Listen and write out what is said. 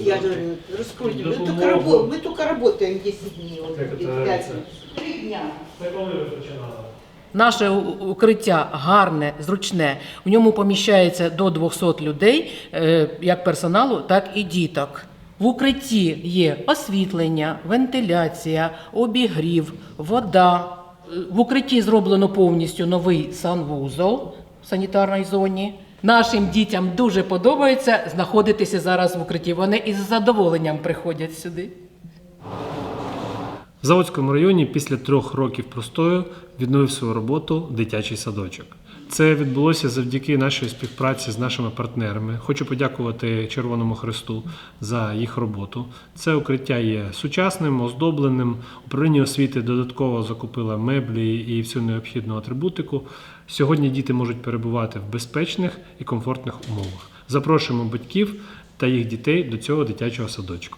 Я говорю, раскрутим. Мы Допомогу. только, рабо- мы только работаем 10 дней. Вот, Как будет это пятница. нравится? Три дня. Це коли ви починали? Наше у- укриття гарне, зручне. В ньому поміщається до 200 людей, е, як персоналу, так і діток. В укритті є освітлення, вентиляція, обігрів, вода. Е, В укритті зроблено повністю новий санвузол в санітарній зоні. Нашим дітям дуже подобається знаходитися зараз в укритті. Вони із задоволенням приходять сюди. В Заводському районі після трьох років простою відновив свою роботу дитячий садочок. Це відбулося завдяки нашій співпраці з нашими партнерами. Хочу подякувати Червоному Христу за їх роботу. Це укриття є сучасним, оздобленим. Управління освіти додатково закупило меблі і всю необхідну атрибутику. Сьогодні діти можуть перебувати в безпечних і комфортних умовах. Запрошуємо батьків та їх дітей до цього дитячого садочку.